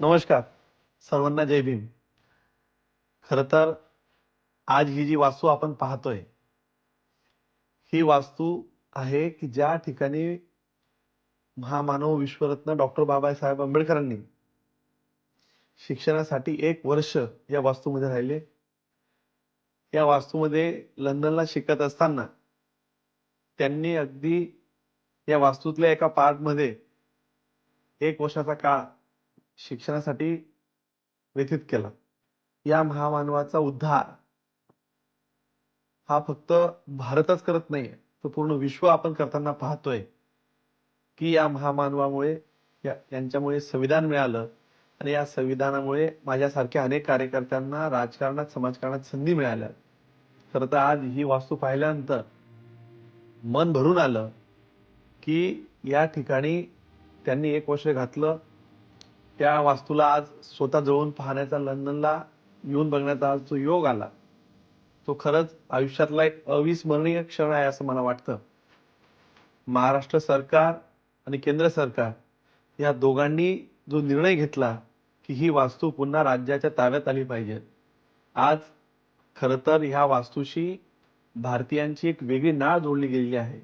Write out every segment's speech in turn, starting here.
नमस्कार. सर्वांना जय भीम. खर तर आज ही जी वास्तू आपण पाहतोय ही वास्तू आहे की ज्या ठिकाणी महामानव विश्वरत्न डॉक्टर बाबासाहेब आंबेडकरांनी शिक्षणासाठी एक वर्ष या वास्तूमध्ये राहिले. या वास्तूमध्ये लंडनला शिकत असताना त्यांनी अगदी या वास्तूतल्या एका पार्टमध्ये एक वर्षाचा काळ शिक्षणासाठी व्यतीत केला. या महामानवाचा उद्धार हा फक्त भारतच करत नाहीये तर पूर्ण विश्व आपण करताना पाहतोय की या महामानवामुळे या यांच्यामुळे संविधान मिळालं आणि या संविधानामुळे माझ्यासारख्या अनेक कार्यकर्त्यांना राजकारणात समाजकारणात संधी मिळाल्या. खरं तर आज ही वास्तू पाहिल्यानंतर मन भरून आलं की या ठिकाणी त्यांनी एक वर्ष घातलं त्या वास्तूला आज स्वतः जवळून पाहण्याचा लंडनला येऊन बघण्याचा आज जो योग आला तो खरंच आयुष्यातला एक अविस्मरणीय क्षण आहे असं मला वाटतं. महाराष्ट्र सरकार आणि केंद्र सरकार या दोघांनी जो निर्णय घेतला की ही वास्तू पुन्हा राज्याच्या ताब्यात आली पाहिजे. आज खरं तर ह्या वास्तूशी भारतीयांची एक वेगळी नाळ जोडली गेलेली आहे.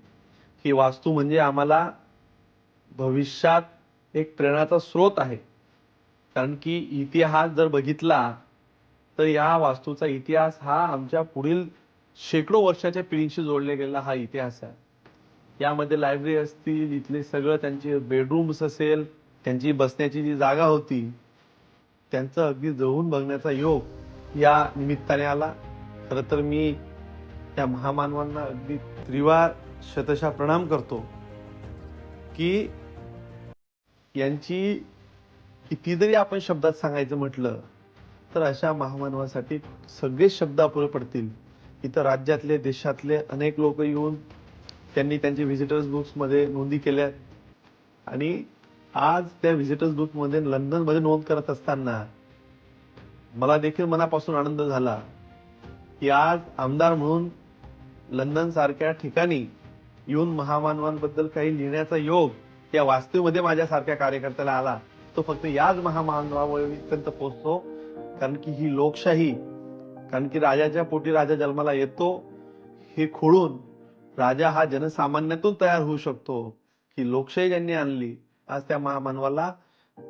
ही वास्तू म्हणजे आम्हाला भविष्यात एक प्रेरणाचा स्रोत आहे. कारण की इतिहास जर बघितला तर या वास्तूचा इतिहास हा आमच्या पुढील शेकडो वर्षाच्या पिढीशी जोडला गेलेला हा इतिहास आहे. यामध्ये लायब्ररी असतील इथले सगळं त्यांचे बेडरूम्स असेल त्यांची बसण्याची जी जागा होती त्यांचं अगदी जवळून बघण्याचा योग या निमित्ताने आला. खरं तर मी त्या महामानवांना अगदी त्रिवार शतशा प्रणाम करतो की यांची किती जरी आपण शब्दात सांगायचं म्हटलं तर अशा महामानवासाठी सगळे शब्द अपुरे पडतील. इथं राज्यातले देशातले अनेक लोक येऊन त्यांनी त्यांचे व्हिजिटर्स बुक्समध्ये नोंदी केल्या. आणि आज त्या व्हिजिटर्स बुकमध्ये लंडनमध्ये नोंद करत असताना मला देखील मनापासून आनंद झाला की आज आमदार म्हणून लंडन सारख्या ठिकाणी येऊन महामानवांबद्दल काही लिहिण्याचा योग या वास्तूमध्ये माझ्यासारख्या कार्यकर्त्याला आला. तो फक्त याच महामानवामुळे मी इथपर्यंत पोहोचतो. कारण की ही लोकशाही कारण की राजाच्या पोटी राजा जन्माला येतो हे खोडून राजा हा जनसामान्यातून तयार होऊ शकतो. ही लोकशाही ज्यांनी आणली आज त्या महामानवाला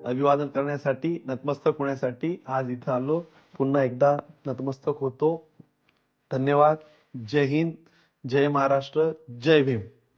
अभिवादन करण्यासाठी नतमस्तक होण्यासाठी आज इथं आलो. पुन्हा एकदा नतमस्तक होतो. धन्यवाद. जय हिंद. जय महाराष्ट्र. जय भीम.